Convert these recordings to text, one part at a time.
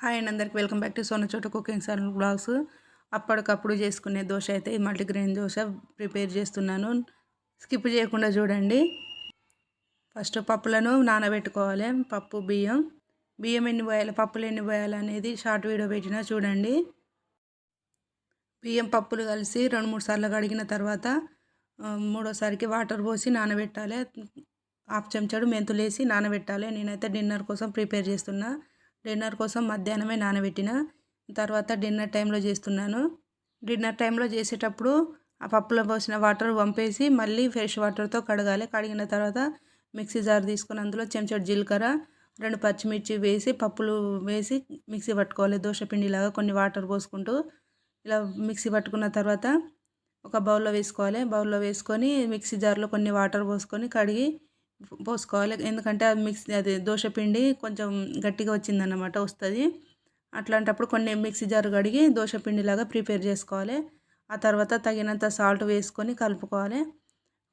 Hi and అందరికి. Welcome back to Sona Chota cooking channel vlogs. అప్పటికప్పుడు చేసుకునే దోశ అయితే మల్టీగ్రెయిన్ దోశ ప్రిపేర్ చేస్తున్నాను. స్కిప్ చేయకుండా చూడండి. ఫస్ట్ పప్పులను నానబెట్టుకోవాలి. పప్పు బియ్యం. బియ్యం ఎన్ని పోయాలి? పప్పులు ఎన్ని పోయాలి అనేది షార్ట్ వీడియో పెట్టినా చూడండి. బియ్యం పప్పులు కలిసి రెండు మూడు సార్లు కడిగిన తర్వాత మూడోసారికి వాటర్ పోసి నానబెట్టాలి. హాఫ్ చెంచాడు మెంతులు వేసి నానబెట్టాలి. నేనైతే డిన్నర్ కోసం ప్రిపేర్ చేస్తున్నా. డిన్నర్ కోసం మధ్యాహ్నమే నానబెట్టిన తర్వాత డిన్నర్ టైంలో చేస్తున్నాను. డిన్నర్ టైంలో చేసేటప్పుడు ఆ పప్పులో పోసిన వాటర్ పంపేసి మళ్ళీ ఫ్రెష్ వాటర్తో కడగాలి. కడిగిన తర్వాత మిక్సీ జార్ తీసుకొని అందులో చెంచాడు జీలకర్ర రెండు పచ్చిమిర్చి వేసి పప్పులు వేసి మిక్సీ పట్టుకోవాలి. దోశపిండిలాగా కొన్ని వాటర్ పోసుకుంటూ ఇలా మిక్సీ పట్టుకున్న తర్వాత ఒక బౌల్లో వేసుకోవాలి. బౌల్లో వేసుకొని మిక్సీ జార్లో కొన్ని వాటర్ పోసుకొని కడిగి పోసుకోవాలి. ఎందుకంటే అది మిక్సీ అది దోశ పిండి కొంచెం గట్టిగా వచ్చిందన్నమాట వస్తుంది. అట్లాంటప్పుడు కొన్ని మిక్సీ జారు కడిగి దోశ పిండిలాగా ప్రిపేర్ చేసుకోవాలి. ఆ తర్వాత తగినంత సాల్ట్ వేసుకొని కలుపుకోవాలి.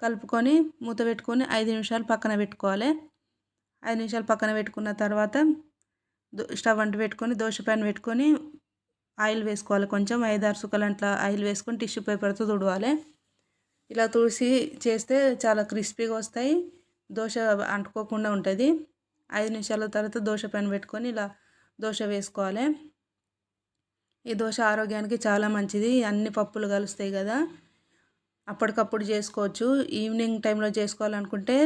కలుపుకొని మూత పెట్టుకొని ఐదు నిమిషాలు పక్కన పెట్టుకోవాలి. ఐదు నిమిషాలు పక్కన పెట్టుకున్న తర్వాత స్టవ్ అంటు పెట్టుకొని దోశ ప్యాన్ పెట్టుకొని ఆయిల్ వేసుకోవాలి కొంచెం. ఐదారు సుక్కలు అట్లా ఆయిల్ వేసుకొని టిష్యూ పేపర్తో తుడవాలి. ఇలా తుడిసి చేస్తే చాలా క్రిస్పీగా వస్తాయి. దోశ అంటుకోకుండా ఉంటుంది. ఐదు నిమిషాల తర్వాత దోశ పెన్ పెట్టుకొని ఇలా దోశ వేసుకోవాలి. ఈ దోశ ఆరోగ్యానికి చాలా మంచిది. అన్ని పప్పులు కలుస్తాయి కదా. అప్పటికప్పుడు చేసుకోవచ్చు. ఈవినింగ్ టైంలో చేసుకోవాలనుకుంటే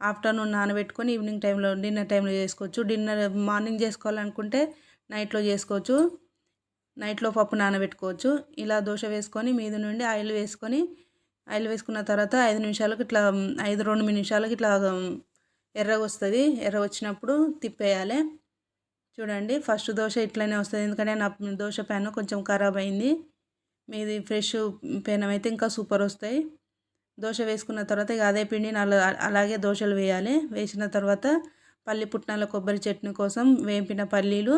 ఆఫ్టర్నూన్ నానబెట్టుకొని ఈవినింగ్ టైంలో డిన్నర్ టైంలో చేసుకోవచ్చు. డిన్నర్ మార్నింగ్ చేసుకోవాలనుకుంటే నైట్లో చేసుకోవచ్చు. నైట్లో పప్పు నానబెట్టుకోవచ్చు. ఇలా దోశ వేసుకొని మీద నుండి ఆయిల్ వేసుకొని ఆయిల్ వేసుకున్న తర్వాత ఐదు నిమిషాలకు ఇట్లా ఐదు రెండు నిమిషాలకు ఇట్లా ఎర్రగా వస్తుంది ఎర్ర వచ్చినప్పుడు తిప్పేయాలి. చూడండి ఫస్ట్ దోశ ఇట్లనే వస్తుంది. ఎందుకంటే నా దోశ పెనం కొంచెం ఖరాబ్ అయింది. మీది ఫ్రెష్ పెనం అయితే ఇంకా సూపర్ వస్తాయి. దోశ వేసుకున్న తర్వాత ఇక అదే పిండి అలాగే దోశలు వేయాలి. వేసిన తర్వాత పల్లి పుట్నాల కొబ్బరి చట్నీ కోసం వేపిన పల్లీలు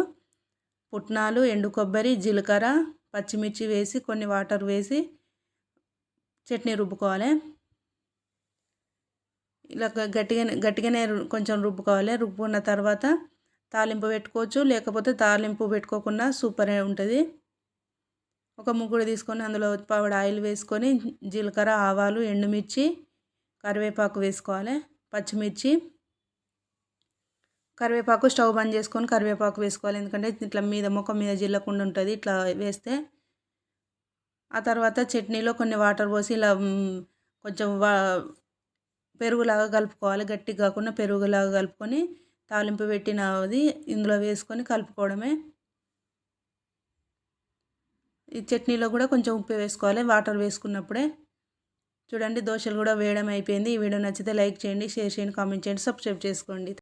పుట్నాలు ఎండు కొబ్బరి జీలకర్ర పచ్చిమిర్చి వేసి కొన్ని వాటర్ వేసి చట్నీ రుబ్బుకోవాలి. ఇలా గట్టిగా గట్టిగానే కొంచెం రుబ్బుకోవాలి. రుబ్బుకున్న తర్వాత తాలింపు పెట్టుకోవచ్చు. లేకపోతే తాలింపు పెట్టుకోకుండా సూపర్ ఉంటుంది. ఒక ముగ్గురు తీసుకొని అందులో పావుడు ఆయిల్ వేసుకొని జీలకర్ర ఆవాలు ఎండుమిర్చి కరివేపాకు వేసుకోవాలి. పచ్చిమిర్చి. కరివేపాకు స్టవ్ బంద్ చేసుకొని కరివేపాకు వేసుకోవాలి. ఎందుకంటే ఇట్లా మీద ముఖం మీద జిల్లకుండా ఉంటుంది. ఇట్లా వేస్తే ఆ తర్వాత చట్నీలో కొన్ని వాటర్ పోసి ఇలా కొంచెం వా పెరుగులాగా కలుపుకోవాలి. గట్టిగా కాకుండా పెరుగులాగా కలుపుకొని తాలింపు పెట్టినది ఇందులో వేసుకొని కలుపుకోవడమే. ఈ చట్నీలో కూడా కొంచెం ఉప్పు వేసుకోవాలి. వాటర్ వేసుకున్నప్పుడే. చూడండి దోశలు కూడా వేయడం అయిపోయింది. ఈ వీడియో నచ్చితే లైక్ చేయండి షేర్ చేయండి కామెంట్ చేయండి సబ్స్క్రైబ్ చేసుకోండి.